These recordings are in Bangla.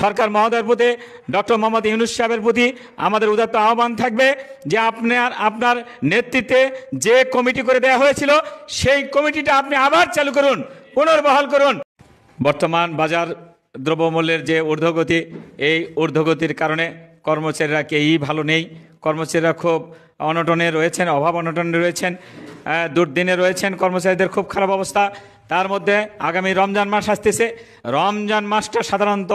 সরকার মহোদয়ের প্রতি, ডক্টর মোহাম্মদ ইউনুস সাহেবের প্রতি আমাদের উদাত্ত আহ্বান থাকবে যে আপনার আপনার নেতৃত্বে যে কমিটি করে দেওয়া হয়েছিল, সেই কমিটিটা আপনি আবার চালু করুন, পুনর্বহাল করুন। বর্তমান বাজার দ্রব্যমূল্যের যে ঊর্ধ্বগতি, এই ঊর্ধ্বগতির কারণে কর্মচারীরা কেউই ভালো নেই। কর্মচারীরা খুব অনটনে রয়েছেন, অভাব অনটনে রয়েছেন দুর্দিনে রয়েছেন, কর্মচারীদের খুব খারাপ অবস্থা। তার মধ্যে আগামী রমজান মাস আসতেছে। রমজান মাসটা সাধারণত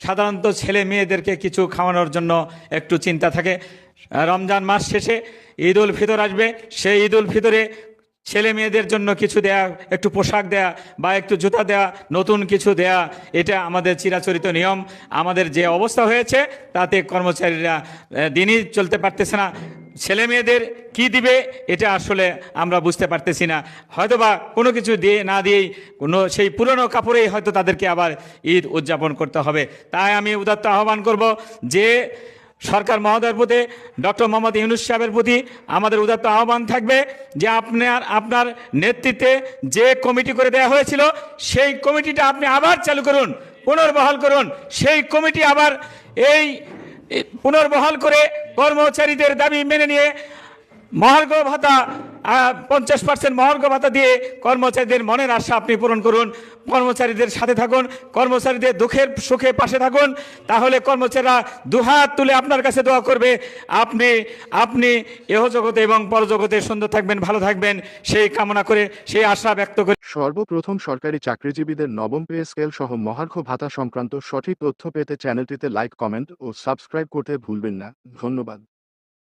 সাধারণত ছেলে মেয়েদেরকে কিছু খাওয়ানোর জন্য একটু চিন্তা থাকে। রমজান মাস শেষে ঈদ উল ফিতর আসবে। সেই ঈদ উল ফিতরে ছেলে মেয়েদের জন্য কিছু দেয়া, একটু পোশাক দেয়া বা একটু জুতা দেয়া, নতুন কিছু দেয়া, এটা আমাদের চিরাচরিত নিয়ম। আমাদের যে অবস্থা হয়েছে, তাতে কর্মচারীরা দিনই চলতে পারতেছে না। ছেলে মেয়েদের কী দিবে, এটা আসলে আমরা বুঝতে পারতেছি না। হয়তোবা কোনো কিছু দিয়ে না দিয়েই কোনো সেই পুরনো কাপড়েই হয়তো তাদেরকে আবার ঈদ উদযাপন করতে হবে। তাই আমি উদাত্ত আহ্বান করব যে সরকার মহোদয়ের প্রতি, ডক্টর মোহাম্মদ ইউনুস সাহেবের প্রতি আমাদের উদাত্ত আহ্বান থাকবে যে আপনার আপনার নেতৃত্বে যে কমিটি করে দেওয়া হয়েছিল, সেই কমিটিটা আপনি আবার চালু করুন, পুনর্বহাল করুন। সেই কমিটি আবার এই এই পুনর্বহাল করে কর্মচারীদের দাবি মেনে নিয়ে মহার্ঘ ভাতা পঞ্চাশ পার্সেন্ট মহার্ঘ ভাতা দিয়ে কর্মচারীদের মনের আশা আপনি পূরণ করুন। কর্মচারীদের সাথে থাকুন, কর্মচারীদের দুঃখের সুখে পাশে থাকুন। তাহলে কর্মচারীরা দুহাত তুলে আপনার কাছে দোয়া করবে। আপনি আপনি এহ জগতে এবং পরজগতে সুন্দর থাকবেন, ভালো থাকবেন। সেই কামনা করে, সেই আশা ব্যক্ত করে। সর্বপ্রথম সরকারি চাকরিজীবীদের নবম পে স্কেল সহ মহার্ঘ ভাতা সংক্রান্ত সঠিক তথ্য পেতে চ্যানেলটিতে লাইক, কমেন্ট ও সাবস্ক্রাইব করতে ভুলবেন না। ধন্যবাদ।